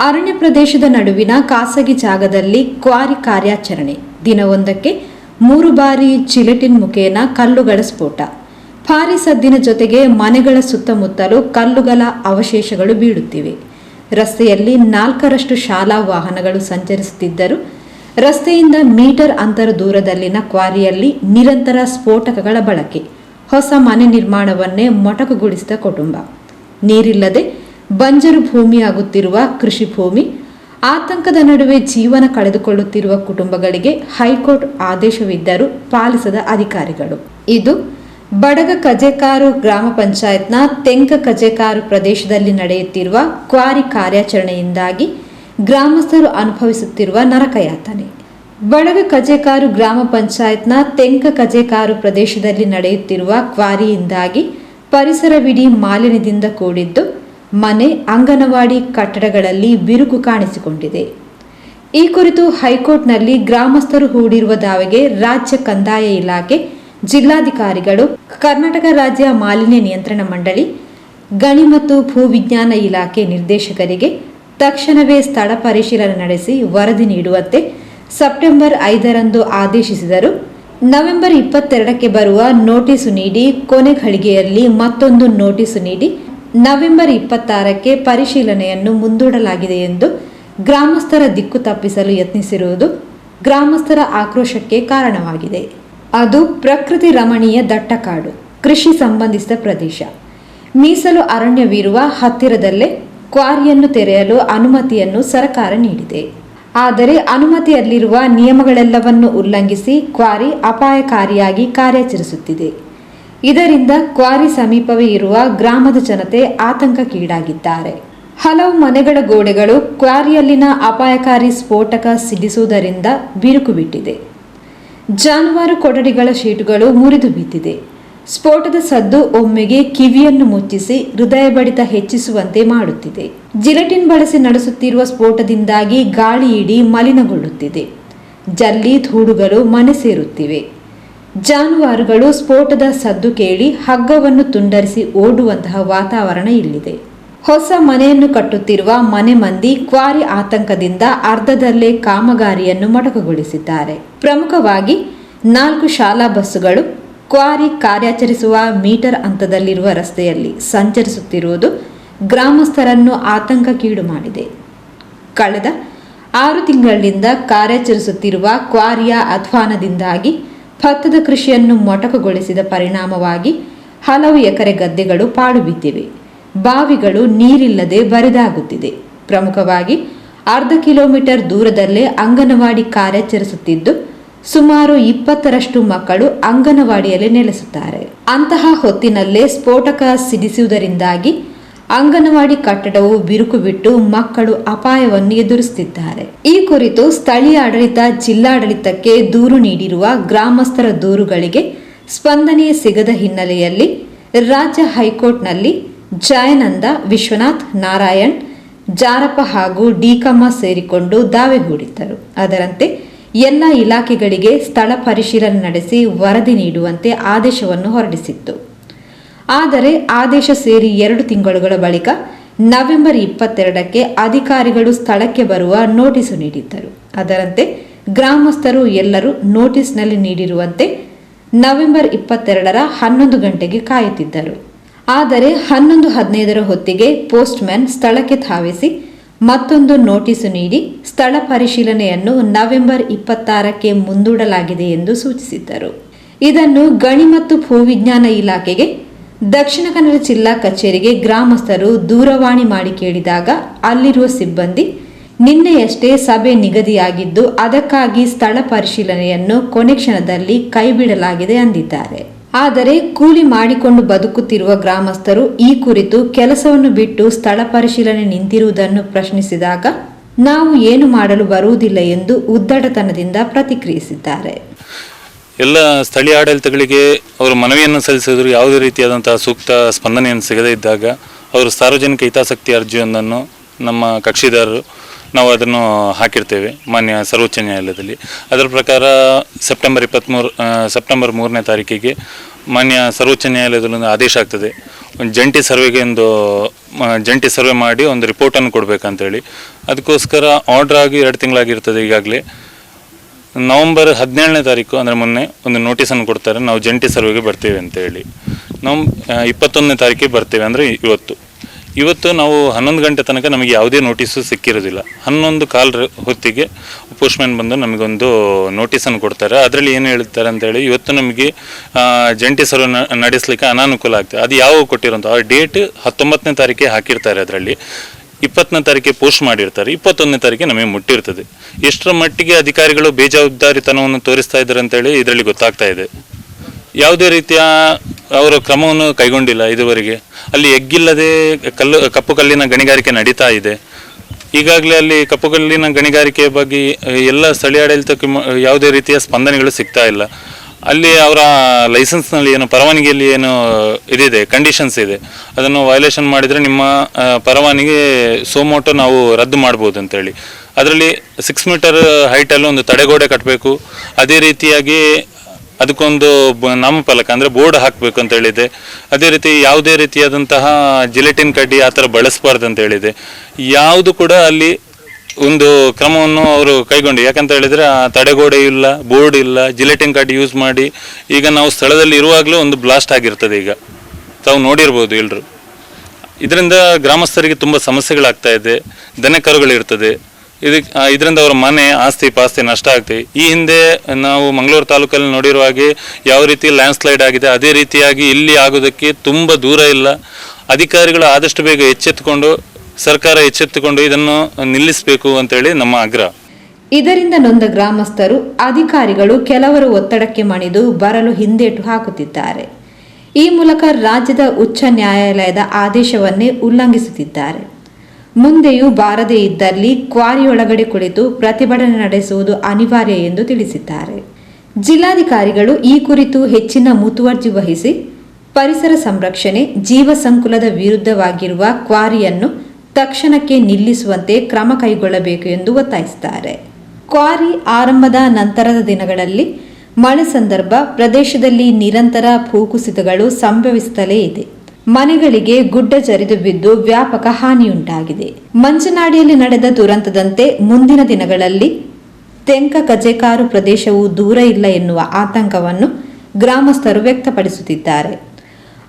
ಅರಣ್ಯ ಪ್ರದೇಶದ ನಡುವಿನ ಖಾಸಗಿ ಜಾಗದಲ್ಲಿ ಕ್ವಾರಿ ಕಾರ್ಯಾಚರಣೆ. ದಿನವೊಂದಕ್ಕೆ ಮೂರು ಬಾರಿ ಜಿಲೆಟಿನ್ ಮುಖೇನ ಕಲ್ಲುಗಳ ಸ್ಫೋಟ. ಭಾರಿ ಸದ್ದಿನ ಜೊತೆಗೆ ಮನೆಗಳ ಸುತ್ತಮುತ್ತಲೂ ಕಲ್ಲುಗಳ ಅವಶೇಷಗಳು ಬೀಳುತ್ತಿವೆ. ರಸ್ತೆಯಲ್ಲಿ ನಾಲ್ಕರಷ್ಟು ಶಾಲಾ ವಾಹನಗಳು ಸಂಚರಿಸುತ್ತಿದ್ದರು, ರಸ್ತೆಯಿಂದ ಮೀಟರ್ ಅಂತರ ದೂರದಲ್ಲಿನ ಕ್ವಾರಿಯಲ್ಲಿ ನಿರಂತರ ಸ್ಫೋಟಕಗಳ ಬಳಕೆ, ಹೊಸ ಮನೆ ನಿರ್ಮಾಣವನ್ನೇ ಮೊಟಕುಗೊಳಿಸಿದ ಕುಟುಂಬ. ನೀರಿಲ್ಲದೆ ಬಂಜರು ಭೂಮಿಯಾಗುತ್ತಿರುವ ಕೃಷಿ ಭೂಮಿ, ಆತಂಕದ ನಡುವೆ ಜೀವನ ಕಳೆದುಕೊಳ್ಳುತ್ತಿರುವ ಕುಟುಂಬಗಳಿಗೆ ಹೈಕೋರ್ಟ್ ಆದೇಶವಿದ್ದರೂ ಪಾಲಿಸದ ಅಧಿಕಾರಿಗಳು. ಇದು ಬಡಗ ಕಜೆಕಾರು ಗ್ರಾಮ ಪಂಚಾಯತ್ನ ತೆಂಕ ಕಜೆಕಾರು ಪ್ರದೇಶದಲ್ಲಿ ನಡೆಯುತ್ತಿರುವ ಕ್ವಾರಿ ಕಾರ್ಯಾಚರಣೆಯಿಂದಾಗಿ ಗ್ರಾಮಸ್ಥರು ಅನುಭವಿಸುತ್ತಿರುವ ನರಕಯಾತನೆ. ಬಡಗ ಕಜೆಕಾರು ಗ್ರಾಮ ಪಂಚಾಯತ್ನ ತೆಂಕ ಕಜೆಕಾರು ಪ್ರದೇಶದಲ್ಲಿ ನಡೆಯುತ್ತಿರುವ ಕ್ವಾರಿಯಿಂದಾಗಿ ಪರಿಸರವಿಡೀ ಮಾಲಿನ್ಯದಿಂದ ಕೂಡಿದ್ದು ಮನೆ, ಅಂಗನವಾಡಿ ಕಟ್ಟಡಗಳಲ್ಲಿ ಬಿರುಕು ಕಾಣಿಸಿಕೊಂಡಿದೆ. ಈ ಕುರಿತು ಹೈಕೋರ್ಟ್ನಲ್ಲಿ ಗ್ರಾಮಸ್ಥರು ಹೂಡಿರುವ ದಾವೆಗೆ ರಾಜ್ಯ ಕಂದಾಯ ಇಲಾಖೆ ಜಿಲ್ಲಾಧಿಕಾರಿಗಳು, ಕರ್ನಾಟಕ ರಾಜ್ಯ ಮಾಲಿನ್ಯ ನಿಯಂತ್ರಣ ಮಂಡಳಿ, ಗಣಿ ಮತ್ತು ಭೂವಿಜ್ಞಾನ ಇಲಾಖೆ ನಿರ್ದೇಶಕರಿಗೆ ತಕ್ಷಣವೇ ಸ್ಥಳ ಪರಿಶೀಲನೆ ನಡೆಸಿ ವರದಿ ನೀಡುವಂತೆ ಸೆಪ್ಟೆಂಬರ್ ಐದರಂದು ಆದೇಶಿಸಿದರು. ನವೆಂಬರ್ ಇಪ್ಪತ್ತೆರಡಕ್ಕೆ ಬರುವ ನೋಟಿಸು ನೀಡಿ ಕೊನೆ ಘಳಿಗೆಯಲ್ಲಿ ಮತ್ತೊಂದು ನೋಟಿಸು ನೀಡಿ ನವೆಂಬರ್ ಇಪ್ಪತ್ತಾರಕ್ಕೆ ಪರಿಶೀಲನೆಯನ್ನು ಮುಂದೂಡಲಾಗಿದೆ ಎಂದು ಗ್ರಾಮಸ್ಥರ ದಿಕ್ಕು ತಪ್ಪಿಸಲು ಯತ್ನಿಸಿರುವುದು ಗ್ರಾಮಸ್ಥರ ಆಕ್ರೋಶಕ್ಕೆ ಕಾರಣವಾಗಿದೆ. ಅದು ಪ್ರಕೃತಿ ರಮಣೀಯ ದಟ್ಟಕಾಡು, ಕೃಷಿ ಸಂಬಂಧಿಸಿದ ಪ್ರದೇಶ. ಮೀಸಲು ಅರಣ್ಯವಿರುವ ಹತ್ತಿರದಲ್ಲೇ ಕ್ವಾರಿಯನ್ನು ತೆರೆಯಲು ಅನುಮತಿಯನ್ನು ಸರ್ಕಾರ ನೀಡಿದೆ. ಆದರೆ ಅನುಮತಿಯಲ್ಲಿರುವ ನಿಯಮಗಳೆಲ್ಲವನ್ನು ಉಲ್ಲಂಘಿಸಿ ಕ್ವಾರಿ ಅಪಾಯಕಾರಿಯಾಗಿ ಕಾರ್ಯಾಚರಿಸುತ್ತಿದೆ. ಇದರಿಂದ ಕ್ವಾರಿ ಸಮೀಪವೇ ಇರುವ ಗ್ರಾಮದ ಜನತೆ ಆತಂಕಕ್ಕೀಡಾಗಿದ್ದಾರೆ. ಹಲವು ಮನೆಗಳ ಗೋಡೆಗಳು ಕ್ವಾರಿಯಲ್ಲಿನ ಅಪಾಯಕಾರಿ ಸ್ಫೋಟಕ ಸಿಡಿಸುವುದರಿಂದ ಬಿರುಕು ಬಿಟ್ಟಿದೆ ಜಾನುವಾರು ಕೊಠಡಿಗಳ ಶೀಟುಗಳು ಮುರಿದು ಬಿದ್ದಿದೆ ಸ್ಫೋಟದ ಸದ್ದು ಒಮ್ಮೆಗೆ ಕಿವಿಯನ್ನು ಮುಚ್ಚಿಸಿ ಹೃದಯ ಬಡಿತ ಹೆಚ್ಚಿಸುವಂತೆ ಮಾಡುತ್ತಿದೆ. ಜಿಲೆಟಿನ್ ಬಳಸಿ ನಡೆಸುತ್ತಿರುವ ಸ್ಫೋಟದಿಂದಾಗಿ ಗಾಳಿ ಇಡೀ ಮಲಿನಗೊಳ್ಳುತ್ತಿದೆ. ಜಲ್ಲಿ ಧೂಳುಗಳು ಮನೆ ಸೇರುತ್ತಿವೆ. ಜಾನುವಾರುಗಳು ಸ್ಫೋಟದ ಸದ್ದು ಕೇಳಿ ಹಗ್ಗವನ್ನು ತುಂಡರಿಸಿ ಓಡುವಂತಹ ವಾತಾವರಣ ಇಲ್ಲಿದೆ. ಹೊಸ ಮನೆಯನ್ನು ಕಟ್ಟುತ್ತಿರುವ ಮನೆ ಮಂದಿ ಕ್ವಾರಿ ಆತಂಕದಿಂದ ಅರ್ಧದಲ್ಲೇ ಕಾಮಗಾರಿಯನ್ನು ಮೊಟಕುಗೊಳಿಸಿದ್ದಾರೆ. ಪ್ರಮುಖವಾಗಿ ನಾಲ್ಕು ಶಾಲಾ ಬಸ್ಸುಗಳು, ಕ್ವಾರಿ ಕಾರ್ಯಾಚರಿಸುವ ಮೀಟರ್ ಹಂತದಲ್ಲಿರುವ ರಸ್ತೆಯಲ್ಲಿ ಸಂಚರಿಸುತ್ತಿರುವುದು ಗ್ರಾಮಸ್ಥರನ್ನು ಆತಂಕಕ್ಕೀಡು ಮಾಡಿದೆ. ಕಳೆದ ಆರು ತಿಂಗಳಿಂದ ಕಾರ್ಯಾಚರಿಸುತ್ತಿರುವ ಕ್ವಾರಿಯ ಅಧ್ವಾನದಿಂದಾಗಿ ಭತ್ತದ ಕೃಷಿಯನ್ನು ಮೊಟಕುಗೊಳಿಸಿದ ಪರಿಣಾಮವಾಗಿ ಹಲವು ಎಕರೆ ಗದ್ದೆಗಳು ಪಾಡುಬಿದ್ದಿವೆ. ಬಾವಿಗಳು ನೀರಿಲ್ಲದೆ ಬರಿದಾಗುತ್ತಿದೆ. ಪ್ರಮುಖವಾಗಿ ಅರ್ಧ ಕಿಲೋಮೀಟರ್ ದೂರದಲ್ಲೇ ಅಂಗನವಾಡಿ ಕಾರ್ಯಾಚರಿಸುತ್ತಿದ್ದು, ಸುಮಾರು ಇಪ್ಪತ್ತರಷ್ಟು ಮಕ್ಕಳು ಅಂಗನವಾಡಿಯಲ್ಲಿ ನೆಲೆಸುತ್ತಾರೆ. ಅಂತಹ ಹೊತ್ತಿನಲ್ಲೇ ಸ್ಫೋಟಕ ಸಿಡಿಸುವುದರಿಂದಾಗಿ ಅಂಗನವಾಡಿ ಕಟ್ಟಡವು ಬಿರುಕು ಬಿಟ್ಟು ಮಕ್ಕಳು ಅಪಾಯವನ್ನು ಎದುರಿಸುತ್ತಿದ್ದಾರೆ. ಈ ಕುರಿತು ಸ್ಥಳೀಯ ಆಡಳಿತ ಜಿಲ್ಲಾಡಳಿತಕ್ಕೆ ದೂರು ನೀಡಿರುವ ಗ್ರಾಮಸ್ಥರ ದೂರುಗಳಿಗೆ ಸ್ಪಂದನೆ ಸಿಗದ ಹಿನ್ನೆಲೆಯಲ್ಲಿ ರಾಜ್ಯ ಹೈಕೋರ್ಟ್ನಲ್ಲಿ ಜಯನಂದ ವಿಶ್ವನಾಥ್ ನಾರಾಯಣ್, ಜಾರಪ್ಪ ಹಾಗೂ ಡಿಕಮ್ಮ ಸೇರಿಕೊಂಡು ದಾವೆ ಹೂಡಿದ್ದರು. ಅದರಂತೆ ಎಲ್ಲ ಇಲಾಖೆಗಳಿಗೆ ಸ್ಥಳ ಪರಿಶೀಲನೆ ನಡೆಸಿ ವರದಿ ನೀಡುವಂತೆ ಆದೇಶವನ್ನು ಹೊರಡಿಸಿತ್ತು. ಆದರೆ ಆದೇಶ ಸೇರಿ ಎರಡು ತಿಂಗಳುಗಳ ಬಳಿಕ ನವೆಂಬರ್ ಇಪ್ಪತ್ತೆರಡಕ್ಕೆ ಅಧಿಕಾರಿಗಳು ಸ್ಥಳಕ್ಕೆ ಬರುವ ನೋಟಿಸು ನೀಡಿದ್ದರು. ಅದರಂತೆ ಗ್ರಾಮಸ್ಥರು ಎಲ್ಲರೂ ನೋಟಿಸ್ನಲ್ಲಿ ನೀಡಿರುವಂತೆ ನವೆಂಬರ್ ಇಪ್ಪತ್ತೆರಡರ ಹನ್ನೊಂದು ಗಂಟೆಗೆ ಕಾಯುತ್ತಿದ್ದರು. ಆದರೆ ಹನ್ನೊಂದು ಹದಿನೈದರ ಹೊತ್ತಿಗೆ ಪೋಸ್ಟ್ಮ್ಯಾನ್ ಸ್ಥಳಕ್ಕೆ ಧಾವಿಸಿ ಮತ್ತೊಂದು ನೋಟಿಸು ನೀಡಿ ಸ್ಥಳ ಪರಿಶೀಲನೆಯನ್ನು ನವೆಂಬರ್ ಇಪ್ಪತ್ತಾರಕ್ಕೆ ಮುಂದೂಡಲಾಗಿದೆ ಎಂದು ಸೂಚಿಸಿದ್ದರು. ಇದನ್ನು ಗಣಿ ಮತ್ತು ಭೂವಿಜ್ಞಾನ ಇಲಾಖೆಗೆ ದಕ್ಷಿಣ ಕನ್ನಡ ಜಿಲ್ಲಾ ಕಚೇರಿಗೆ ಗ್ರಾಮಸ್ಥರು ದೂರವಾಣಿ ಮಾಡಿ ಕೇಳಿದಾಗ ಅಲ್ಲಿರುವ ಸಿಬ್ಬಂದಿ, ನಿನ್ನೆಯಷ್ಟೇ ಸಭೆ ನಿಗದಿಯಾಗಿದ್ದು ಅದಕ್ಕಾಗಿ ಸ್ಥಳ ಪರಿಶೀಲನೆಯನ್ನು ಕೊನೆ ಕ್ಷಣದಲ್ಲಿ ಕೈಬಿಡಲಾಗಿದೆ ಅಂದಿದ್ದಾರೆ. ಆದರೆ ಕೂಲಿ ಮಾಡಿಕೊಂಡು ಬದುಕುತ್ತಿರುವ ಗ್ರಾಮಸ್ಥರು ಈ ಕುರಿತು ಕೆಲಸವನ್ನು ಬಿಟ್ಟು ಸ್ಥಳ ಪರಿಶೀಲನೆ ನಿಂತಿರುವುದನ್ನು ಪ್ರಶ್ನಿಸಿದಾಗ, ನಾವು ಏನು ಮಾಡಲು ಬರುವುದಿಲ್ಲ ಎಂದು ಉದ್ದಟತನದಿಂದ ಪ್ರತಿಕ್ರಿಯಿಸಿದ್ದಾರೆ. ಎಲ್ಲ ಸ್ಥಳೀಯ ಆಡಳಿತಗಳಿಗೆ ಅವರು ಮನವಿಯನ್ನು ಸಲ್ಲಿಸಿದ್ರು. ಯಾವುದೇ ರೀತಿಯಾದಂತಹ ಸೂಕ್ತ ಸ್ಪಂದನೆಯನ್ನು ಸಿಗದೇ ಇದ್ದಾಗ ಅವರು ಸಾರ್ವಜನಿಕ ಹಿತಾಸಕ್ತಿ ಅರ್ಜಿಯೊಂದನ್ನು ನಮ್ಮ ಕಕ್ಷಿದಾರರು, ನಾವು ಅದನ್ನು ಹಾಕಿರ್ತೇವೆ ಮಾನ್ಯ ಸರ್ವೋಚ್ಚ ನ್ಯಾಯಾಲಯದಲ್ಲಿ. ಅದರ ಪ್ರಕಾರ ಸೆಪ್ಟೆಂಬರ್ ಇಪ್ಪತ್ತ್ಮೂರು ಸೆಪ್ಟೆಂಬರ್ ಮೂರನೇ ತಾರೀಕಿಗೆ ಮಾನ್ಯ ಸರ್ವೋಚ್ಚ ನ್ಯಾಯಾಲಯದಲ್ಲಿ ಒಂದು ಆದೇಶ ಆಗ್ತದೆ. ಒಂದು ಜಂಟಿ ಸರ್ವೆಗೆ ಒಂದು ಜಂಟಿ ಸರ್ವೆ ಮಾಡಿ ಒಂದು ರಿಪೋರ್ಟನ್ನು ಕೊಡಬೇಕಂತೇಳಿ. ಅದಕ್ಕೋಸ್ಕರ ಆರ್ಡ್ರ್ ಆಗಿ ಎರಡು ತಿಂಗಳಾಗಿರ್ತದೆ ಈಗಾಗಲೇ. ನವಂಬರ್ ಹದಿನೇಳನೇ ತಾರೀಕು ಅಂದರೆ ಮೊನ್ನೆ ಒಂದು ನೋಟಿಸನ್ನು ಕೊಡ್ತಾರೆ. ನಾವು ಜಂಟಿ ಸರ್ವೆಗೆ ಬರ್ತೀವಿ ಅಂತೇಳಿ ನಾವು ಇಪ್ಪತ್ತೊಂದನೇ ತಾರೀಕಿಗೆ ಬರ್ತೇವೆ ಅಂದರೆ ಇವತ್ತು. ಇವತ್ತು ನಾವು ಹನ್ನೊಂದು ಗಂಟೆ ತನಕ ನಮಗೆ ಯಾವುದೇ ನೋಟಿಸು ಸಿಕ್ಕಿರೋದಿಲ್ಲ. ಹನ್ನೊಂದು ಕಾಲ್ ಹೊತ್ತಿಗೆ ಪೋಸ್ಟ್ಮ್ಯಾನ್ ಬಂದು ನಮಗೊಂದು ನೋಟಿಸನ್ನು ಕೊಡ್ತಾರೆ. ಅದರಲ್ಲಿ ಏನು ಹೇಳ್ತಾರೆ ಅಂತೇಳಿ ಇವತ್ತು ನಮಗೆ ಜಂಟಿ ಸರ್ವೆ ನಡೆಸಲಿಕ್ಕೆ ಅನಾನುಕೂಲ ಆಗ್ತದೆ. ಅದು ಯಾವಾಗ ಕೊಟ್ಟಿರೋಂಥ ಆ ಡೇಟ್ ಹತ್ತೊಂಬತ್ತನೇ ತಾರೀಕಿಗೆ ಹಾಕಿರ್ತಾರೆ ಅದರಲ್ಲಿ. ಇಪ್ಪತ್ತನೇ ತಾರೀಕಿಗೆ ಪೋಸ್ಟ್ ಮಾಡಿರ್ತಾರೆ, ಇಪ್ಪತ್ತೊಂದನೇ ತಾರೀಕಿಗೆ ನಮಗೆ ಮುಟ್ಟಿರ್ತದೆ. ಎಷ್ಟರ ಮಟ್ಟಿಗೆ ಅಧಿಕಾರಿಗಳು ಬೇಜವಾಬ್ದಾರಿತನವನ್ನು ತೋರಿಸ್ತಾ ಇದ್ದಾರೆ ಅಂತೇಳಿ ಇದರಲ್ಲಿ ಗೊತ್ತಾಗ್ತಾ ಇದೆ. ಯಾವುದೇ ರೀತಿಯ ಅವರು ಕ್ರಮವನ್ನು ಕೈಗೊಂಡಿಲ್ಲ ಇದುವರೆಗೆ. ಅಲ್ಲಿ ಎಗ್ಗಿಲ್ಲದೆ ಕಲ್ಲು, ಕಪ್ಪು ಕಲ್ಲಿನ ಗಣಿಗಾರಿಕೆ ನಡೀತಾ ಇದೆ. ಈಗಾಗಲೇ ಅಲ್ಲಿ ಕಪ್ಪು ಕಲ್ಲಿನ ಗಣಿಗಾರಿಕೆ ಬಗ್ಗೆ ಎಲ್ಲ ಸ್ಥಳೀಯ ಆಡಳಿತಕ್ಕೆ ಯಾವುದೇ ರೀತಿಯ ಸ್ಪಂದನೆಗಳು ಸಿಗ್ತಾ ಇಲ್ಲ. ಅಲ್ಲಿ ಅವರ ಲೈಸೆನ್ಸ್ನಲ್ಲಿ ಏನು ಪರವಾನಗಿಯಲ್ಲಿ ಏನು ಇದಿದೆ ಕಂಡೀಷನ್ಸ್ ಇದೆ. ಅದನ್ನು ವಯಲೇಷನ್ ಮಾಡಿದರೆ ನಿಮ್ಮ ಪರವಾನಗಿ ಸೋಮೋಟೋ ನಾವು ರದ್ದು ಮಾಡ್ಬೋದು ಅಂತೇಳಿ. ಅದರಲ್ಲಿ ಸಿಕ್ಸ್ ಮೀಟರ್ ಹೈಟಲ್ಲಿ ಒಂದು ತಡೆಗೋಡೆ ಕಟ್ಟಬೇಕು ಅದೇ ರೀತಿಯಾಗಿ ಅದಕ್ಕೊಂದು ನಾಮಫಲಕ ಅಂದರೆ ಬೋರ್ಡ್ ಹಾಕಬೇಕು ಅಂತ ಹೇಳಿದೆ. ಅದೇ ರೀತಿ ಯಾವುದೇ ರೀತಿಯಾದಂತಹ ಜಿಲೆಟಿನ್ ಕಡ್ಡಿ ಆ ಥರ ಬಳಸಬಾರ್ದು ಅಂತ ಹೇಳಿದೆ. ಯಾವುದು ಕೂಡ ಅಲ್ಲಿ ಒಂದು ಕ್ರಮವನ್ನು ಅವರು ಕೈಗೊಂಡು. ಯಾಕಂತ ಹೇಳಿದ್ರೆ ತಡೆಗೋಡೆ ಇಲ್ಲ, ಬೋರ್ಡ್ ಇಲ್ಲ, ಜಿಲೆಟಿನ್ ಕಾರ್ಡ್ ಯೂಸ್ ಮಾಡಿ, ಈಗ ನಾವು ಸ್ಥಳದಲ್ಲಿ ಇರುವಾಗಲೂ ಒಂದು ಬ್ಲಾಸ್ಟ್ ಆಗಿರ್ತದೆ ಈಗ. ತಾವು ನೋಡಿರ್ಬೋದು ಎಲ್ಲರೂ ಇದರಿಂದ ಗ್ರಾಮಸ್ಥರಿಗೆ ತುಂಬ ಸಮಸ್ಯೆಗಳಾಗ್ತಾ ಇದೆ ದನ ಕರುಗಳಿರ್ತದೆ ಇದಕ್ಕೆ ಇದರಿಂದ ಅವರ ಮನೆ ಆಸ್ತಿ ಪಾಸ್ತಿ ನಷ್ಟ ಆಗ್ತದೆ. ಈ ಹಿಂದೆ ನಾವು ಮಂಗಳೂರು ತಾಲೂಕಲ್ಲಿ ನೋಡಿರುವ ಹಾಗೆ ಯಾವ ರೀತಿ ಲ್ಯಾಂಡ್ ಸ್ಲೈಡ್ ಆಗಿದೆ, ಅದೇ ರೀತಿಯಾಗಿ ಇಲ್ಲಿ ಆಗೋದಕ್ಕೆ ತುಂಬ ದೂರ ಇಲ್ಲ. ಅಧಿಕಾರಿಗಳು ಆದಷ್ಟು ಬೇಗ ಎಚ್ಚೆತ್ತುಕೊಂಡು ಸರ್ಕಾರ ಎಚ್ಚೆತ್ತುಕೊಂಡು ಇದನ್ನು ನಿಲ್ಲಿಸಬೇಕು ಅಂತೇಳಿ ನಮ್ಮ ಆಗ್ರಹ. ಇದರಿಂದ ನೊಂದ ಗ್ರಾಮಸ್ಥರು, ಅಧಿಕಾರಿಗಳು ಕೆಲವರು ಒತ್ತಡಕ್ಕೆ ಮಣಿದು ಬರಲು ಹಿಂದೇಟು ಹಾಕುತ್ತಿದ್ದಾರೆ. ಈ ಮೂಲಕ ರಾಜ್ಯದ ಉಚ್ಚ ನ್ಯಾಯಾಲಯದ ಆದೇಶವನ್ನೇ ಉಲ್ಲಂಘಿಸುತ್ತಿದ್ದಾರೆ. ಮುಂದೆಯೂ ಬಾರದೇ ಇದ್ದಲ್ಲಿ ಕ್ವಾರಿಯೊಳಗಡೆ ಕುಳಿತು ಪ್ರತಿಭಟನೆ ನಡೆಸುವುದು ಅನಿವಾರ್ಯ ಎಂದು ತಿಳಿಸಿದ್ದಾರೆ. ಜಿಲ್ಲಾಧಿಕಾರಿಗಳು ಈ ಕುರಿತು ಹೆಚ್ಚಿನ ಮುತುವರ್ಜಿ ವಹಿಸಿ, ಪರಿಸರ ಸಂರಕ್ಷಣೆ ಜೀವ ಸಂಕುಲದ ವಿರುದ್ಧವಾಗಿರುವ ಕ್ವಾರಿಯನ್ನು ತಕ್ಷಣಕ್ಕೆ ನಿಲ್ಲಿಸುವಂತೆ ಕ್ರಮ ಕೈಗೊಳ್ಳಬೇಕು ಎಂದು ಒತ್ತಾಯಿಸಿದ್ದಾರೆ. ಕ್ವಾರಿ ಆರಂಭದ ನಂತರದ ದಿನಗಳಲ್ಲಿ ಮಳೆ ಸಂದರ್ಭ ಪ್ರದೇಶದಲ್ಲಿ ನಿರಂತರ ಭೂಕುಸಿತಗಳು ಸಂಭವಿಸುತ್ತಲೇ ಇದೆ. ಮನೆಗಳಿಗೆ ಗುಡ್ಡ ಜರಿದು ಬಿದ್ದು ವ್ಯಾಪಕ ಹಾನಿಯುಂಟಾಗಿದೆ. ಮಂಚನಾಡಿಯಲ್ಲಿ ನಡೆದ ದುರಂತದಂತೆ ಮುಂದಿನ ದಿನಗಳಲ್ಲಿ ತೆಂಕ ಕಜೆಕಾರು ಪ್ರದೇಶವು ದೂರ ಇಲ್ಲ ಎನ್ನುವ ಆತಂಕವನ್ನು ಗ್ರಾಮಸ್ಥರು ವ್ಯಕ್ತಪಡಿಸುತ್ತಿದ್ದಾರೆ.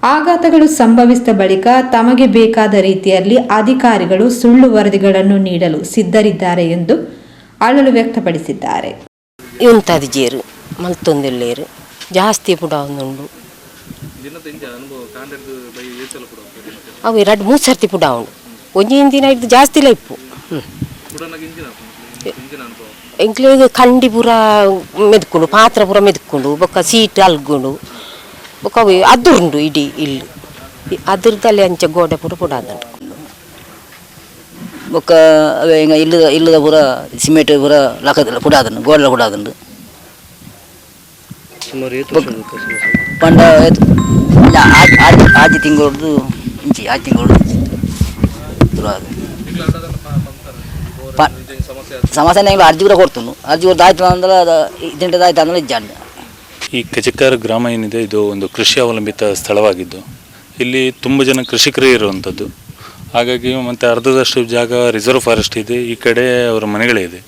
ಆಘಾತಗಳು ಸಂಭವಿಸಿದ ಬಳಿಕ ತಮಗೆ ಬೇಕಾದ ರೀತಿಯಲ್ಲಿ ಅಧಿಕಾರಿಗಳು ಸುಳ್ಳು ವರದಿಗಳನ್ನು ನೀಡಲು ಸಿದ್ಧರಿದ್ದಾರೆ ಎಂದು ಅಳಲು ವ್ಯಕ್ತಪಡಿಸಿದ್ದಾರೆ. ಇಂಥದ್ದು ಜೇರು, ಮಲ್ತೊಂದಿಲ್ಲೇರು, ಜಾಸ್ತಿ ಪುಡ ಒಂದುಂಡು ಅವು ಎರಡು ಮೂರು ಸರ್ತಿ ಪುಡ ಉಂಡು ಒಂಜಿನ ದಿನ ಇದ್ದು ಜಾಸ್ತಿ ಲೈಪು ಇಪ್ಪು. ಎಂಕ್ಲೆಗ್ ಕಂಡಿ ಪೂರ ಮೆದ್ಕೊಂಡು, ಪಾತ್ರ ಪೂರ ಮೆದ್ಕೊಂಡು, ಬೊಕ್ಕ ಸೀಟ್ ಅಲ್ಕೊಂಡು ಬೊಕ್ಕ ಅವು ಅದುರುಂಡು ಇಡೀ ಇಲ್ಲಿ. ಅದ್ರದಲ್ಲಿ ಅಂಚೆ ಗೋಡೆ ಪೂರ ಪುಡ ಅದುಂಡು ಬೊಕ್ಕ ಇಲ್ಲ ಹಿಂಗ ಇಲ್ಲದ ಇಲ್ಲದ ಪೂರ ಸಿಮೆಂಟ್ ಪೂರ ಲಕ್ಕದ ಕುಡಾದನು ಗೋಡೆಲ ಕುಡಾದುಂಡು ಪಂಡ ಏತ್- ಇಲ್ಲ, ಆ- ಆ- ಆಜಿ ತಿಂಗಳದ್ದು ಇಂಚಿ ಆಜಿ ತಿಂಗಳು ಸಮಸ್ಯೆ ಅರ್ಜಿ ಕೂಡ ಕೊಡ್ತು ಅರ್ಜಿ ಕೊಡ್ದು ಆಯ್ತು ಅಂದ್ರೆ ಅದು ಅಂದ್ರೆ ಇಜ್ಜಾಂಡು ಈ ಕಜಕಾರ ಗ್ರಾಮ ಏನಿದೆ, ಇದು ಒಂದು ಕೃಷಿ ಅವಲಂಬಿತ ಸ್ಥಳವಾಗಿದ್ದು, ಇಲ್ಲಿ ತುಂಬ ಜನ ಕೃಷಿಕರೇ ಇರುವಂಥದ್ದು ಹಾಗಾಗಿ ಮತ್ತು ಅರ್ಧದಷ್ಟು ಜಾಗ ರಿಸರ್ವ್ ಫಾರೆಸ್ಟ್ ಇದೆ, ಈ ಕಡೆ ಅವರ ಮನೆಗಳೇ ಇದೆ.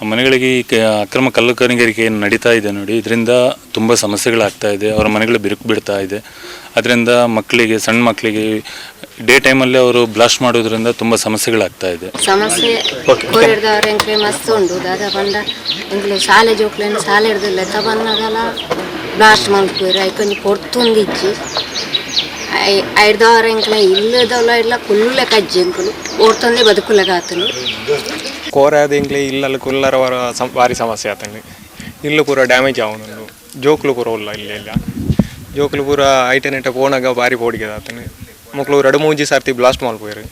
ಆ ಮನೆಗಳಿಗೆ ಈ ಅಕ್ರಮ ಕಲ್ಲು ಕಣಿಗಾರಿಕೆ ಏನು ನಡೀತಾ ಇದೆ ನೋಡಿ. ಇದರಿಂದ ತುಂಬ ಸಮಸ್ಯೆಗಳಾಗ್ತಾ ಇದೆ, ಅವರ ಮನೆಗಳು ಬಿರುಕು ಬಿಡ್ತಾ ಇದೆ. ಅದರಿಂದ ಮಕ್ಕಳಿಗೆ, ಸಣ್ಣ ಮಕ್ಕಳಿಗೆ ಡೇ ಟೈಮಲ್ಲಿ ಅವರು ಬ್ಲಾಸ್ಟ್ ಮಾಡೋದ್ರಿಂದ ತುಂಬ ಸಮಸ್ಯೆಗಳಾಗ್ತಾ ಇದೆ. ಸಮಸ್ಯೆ ಕೋರಿಡ್ದವ್ರು ಎಂಕ್ಲೆ ಮಸ್ತ್ ಉಂಡು ದಾದ ಪಂಡ ಎಂಕ್ಲೆ ಶಾಲೆ ಜೋಕ್ಲೆನ್ ಶಾಲೆ ಹಿಡ್ದಿಲ್ಲ ತ ಬಂದಾಗಲ ಬ್ಲಾಸ್ಟ್ ಮಾಡ್ಕೋರಿ ಐಕೊಂಜಿ ಪೊರ್ತೊಂದಿಜ್ಜಿ ಐಡ್ದವ್ರ ಎಂಕ್ಲೆ ಇಲ್ಲದಲ್ಲ ಇಲ್ಲ ಕುಲ್ಲ ಕಜ್ಜಿ ಎಂಕುಲು ಓಡ್ತೊಂದೆ ಬದುಕುಲೆಗ ಆತನು ಕೋರಾದಿಂಗ್ಲಿ ಇಲ್ಲಲ್ಲಿ ಕುಲ್ಲರ ವರ ಸಂ ಭಾರಿ ಸಮಸ್ಯೆ ಆತಂడి ಇಲ್ಲು ಪೂರ ಡ್ಯಾಮೇಜ್ ಆವನುಂಡು ಜೋಕ್ಲು ಪೂರ ಉಲ್ಲ ಇಲ್ಲಿ ಇಲ್ಲ ಜೋಕ್ಲು ಪೂರ ಐಟರ್ ನೆಟ್ಟ ಪೋನಗ ಭಾರಿ ಪೋಡಿಗೆ ಆತಂడి ಮಕ್ಕಳು ಎರಡು ಮೂಜಿ ಸರ್ತಿ ಬ್ಲಾಸ್ಟ್ ಮಾಡ್ಬೋಯ್ರಿ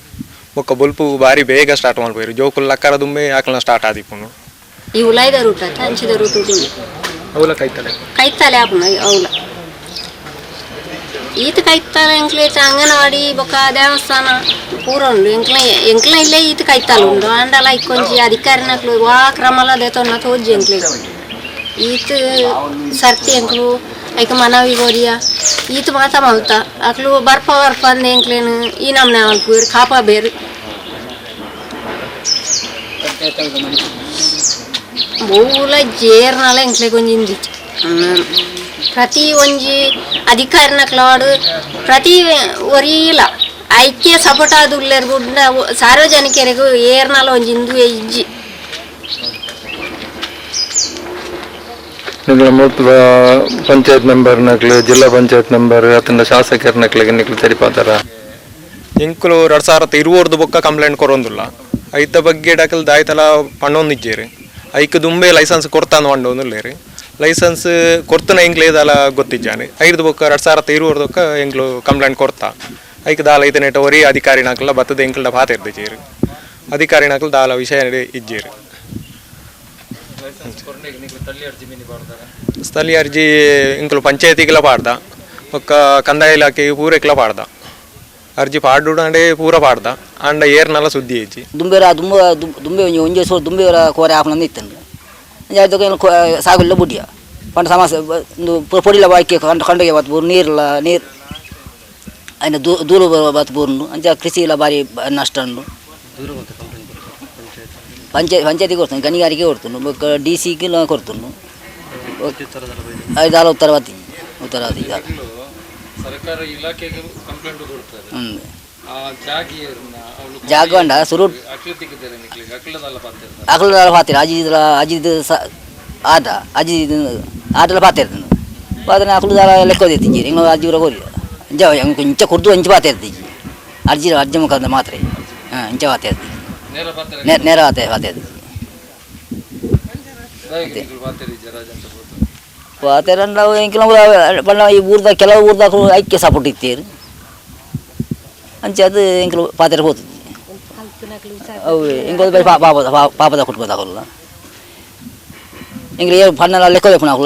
ಬೊಕ್ಕ ಬಲ್ಪು ಬಾರಿ ಬೇಗ ಸ್ಟಾರ್ಟ್ ಮಾಡ್ಬೋಯ್ರಿ ಜೋಕುಲು ಲಕ್ಕರ ದುಂಬೆ ಆಕಲ್ನ ಸ್ಟಾರ್ಟ್ ಆದಿಪ್ಪುಂಡು ಈ ಉಲಾಯ್ದ ರೂಟ ಹಂಚಿದ ರೂಟ್ ಉಂಟು ಅವಲ ಕೈತಲೆ. ಕೈತಾಲೆ ಆಪುನ ಅವಲ. ಈತ ಕೈತಾಲ ಎಂಕ್ಲೆ ಅಂಗನವಾಡಿ ಬೊಕ್ಕ ದೇವಸ್ಥಾನ ಪೂರ ಉಂಡು ಎಂಕ್ಲೆ ಎಂಕ್ಲೆ ಇಲ್ಲೇ ಈತ ಕೈತಾಲ ಉಂಡು ಅಂಡಲ ಇಕ್ಕೊಂಜಿ ಅಧಿಕಾರಿನಕ್ಲು ವಾ ಕ್ರಮಲ ದೇತೊನ್ನ ತೋಜಿ ಎಂಕ್ಲೆ ಈತ ಸರ್ತಿ ಎಂಕ್ಲು ಐಕ ಮನವಿ ಗೋರಿಯ ಈತ ಮಾತ ಮಲ್ತ ಅಕ್ಲು ಬರ್ಪ ಬರ್ಪ ಅಂದ ಎಂಕ್ಲೇನು ಈ ನಮ್ನೆ ಮಲ್ಪುರ್ ಕಾಪ ಬೇರು ಬೋಲ ಜೇರ್ನಲ ಎಂಕ್ಲೆ ಗೊಂಜಿಂದಿ ಪ್ರತಿ ಒಂಜಿ ಅಧಿಕಾರಿನಕ್ಲಾಡು ಪ್ರತಿ ಒರಿಲ ಐಕ್ಯ ಸಪೋಟ ಆದುಲ್ಲೆರ್ಗು ಸಾರ್ವಜನಿಕರಿಗೂ ಏರ್ನಲ ಒಂಜಿಂದು ಇಜ್ಜಿ ನಿಗಳ ಮೂಲ ಪಂಚಾಯತ್ ಮೆಂಬರ್ ನಕ್ಲು, ಜಿಲ್ಲಾ ಪಂಚಾಯತ್ ಮೆಂಬರ್ ಅತಂಡ ಶಾಸಕರ ನಕ್ಲಿಗೆ ನಿಕ್ಲು ತೆರಿಪಾತಾರ ಎಂಕುಲು ಎರಡು ಸಾವಿರದ ಇರುವರ್ದು ಬೊಕ್ಕ ಕಂಪ್ಲೇಂಟ್ ಕೊರೊಂದುಲ್ಲ ಐತ ಬಗ್ಗೆ ಡಕಲ್ ದಾಯ್ತಲ ಪಣ್ಣೊಂದಿಜ್ಜೇರಿ. ಐಕ್ ದುಂಬೆ ಲೈಸೆನ್ಸ್ ಕೊರ್ತಾನು ಪಂಡೊಂದುಲ್ಲೇರಿ ಲೈಸೆನ್ಸ್ ಕೊರ್ತನ ಎಂಕ್ಲೆ ದಾಲ ಗೊತ್ತಿಜ್ಜಾನೆ. ಐದು ಬೊಕ್ಕ ಎರಡು ಸಾವಿರದ ಇರುವರ್ದೊಕ್ಕ ಎಂಕ್ಲು ಕಂಪ್ಲೇಂಟ್ ಕೊರ್ತಾ ಐಕ್ ದಾಲ ಐತನೇಟ ಒರಿ ಅಧಿಕಾರಿ ನಾಕಲ್ಲ ಬತ್ತದ ಎಂಕ್ಲ ಪಾತಿರ್ದಿಜೇರಿ ಅಧಿಕಾರಿ ನಾಕಲ್ ದಾಲ ವಿಷಯ ಇಜ್ಜೇರಿ. ಸ್ಥಳೀಯ ಅರ್ಜಿ ಇಂಕುಲು ಪಂಚಾಯತಿಗೆಲ್ಲ ಪಾಡ್ದ. ಒಕ್ಕ ಕಂದಾಯ ಇಲಾಖೆಗೆ ಪೂರಕ್ಲ ಪಾಡ್ದ. ಅರ್ಜಿ ಪಾಡು ಅಂಡೆ ಪೂರ ಪಾಡ್ದ. ಅಂಡ ಏರ್ನಲ್ಲ ಸುದ್ದಿ ಐತಿ. ದುಂಬೆರ ದುಂಬ ದುಂಬೆ ಒಂಜಿ ಒಂಜಿ ಸೋ ದುಂಬೆರ ಕೋರೆ ಆಪನ ಇತ್ತಂಡು ಅದಕ್ಕೆ ಸಾಗುಲ್ಲ ಬುಡ್ಡಿಯ ಪಂಡ ಸಮಸ್ಯೆ ಬ- ಒಂದು ಪೊಡಿಲ ಬಾಕಿ ಕಂಡ ಕಂಡಗೆ ಬತ್ ಬೂರು ನೀರಿಲ್ಲ ನೀರ್ ಅಯ್ನ ದೂ ದೂರು ಬತ್ ಬೂರ್ನು ಅಂಚ ಕೃಷಿ ಇಲ್ಲ ಬಾರಿ ಬ- ನಷ್ಟ ಉಂಡು ಪಂಚಾಯತ್ ಪಂಚಾಯತಿಗೆ ಕೊಡ್ತಾನೆ ಗಣಿಗಾರಿಕೆ ಕೊಡ್ತಾನು ಡಿ ಸಿಗೆ ಕೊಡ್ತಾನು. ಉತ್ತರ ಬತ್ತಿ ಉತ್ತರವಾದಿ ಉತ್ತರವಾದಿ ಸರ್ಕಾರ ಇಲಾಖೆಗೆ ಕಂಪ್ಲೇಂಟ್ ಕೊಡ್ತಾರೆ ಹ್ಞೂ ಆ ಜಾಗಿಯನ್ನ ಅವಳು ಜಾಗ ಉಂಡ ಸುರು ಅಕ್ಲದಲ್ಲ ಪಾತಿರ ಅಜಿದ ಅಜಿದ ಸ ಆದ ಅಜಿ ಆಟಲ ಪಾತಿರ್ತಾನೆ ಪಾತ್ರ ಅಕಲು ದಾರ ಲೆಕ್ಕೋದಿತ್ತಿ ಹಿಂಗೆ ಅಜ್ಜಿ ಊರ ಕೋರಿ ಇಂಚ ಇಂಚ ಕುರ್ದು ಇಂಚ ಪಾತಿರ್ತಿ ಅರ್ಜಿ ಅರ್ಜಿ ಮುಖಾಂತರ ಮಾತ್ರ. ಹಾಂ ಇಂಚ ಪಾತಿರ್ತಿ ನೇರ ಪಾತ್ರ ನೇ ನೇರ ಪಾತೆ ಪಾತಿರ್ತಿ ಪಾತಿರಿ ಜರಾಜ್ ಅಂತ ಹೋದ್ರು ಪಾತಿರ ನಾವು ಇಂಕಿನ ಬಣ್ಣ ಈ ಊರ್ದಾಗ ಕೆಲವು ಊರ್ದಾಗ ಐಕ್ಯ ಸಪೋರ್ಟ್ ಇತ್ತೀರಿ ಅಂಚೆ ಅದು ಇಂಕಲು ಪಾತಿರ ಹೋಗ್ತದೆ ಅವು ಇಂకొక ಪಾಪ ಪಾಪದ ಕೊಟ್ಬೋದಾಗಲ್ಲ ಇಂಗ್ಲಿ ಪಣ್ಣೆಲ್ಲ ಲೆಕ್ಕ ಬೇಕು ನಾವು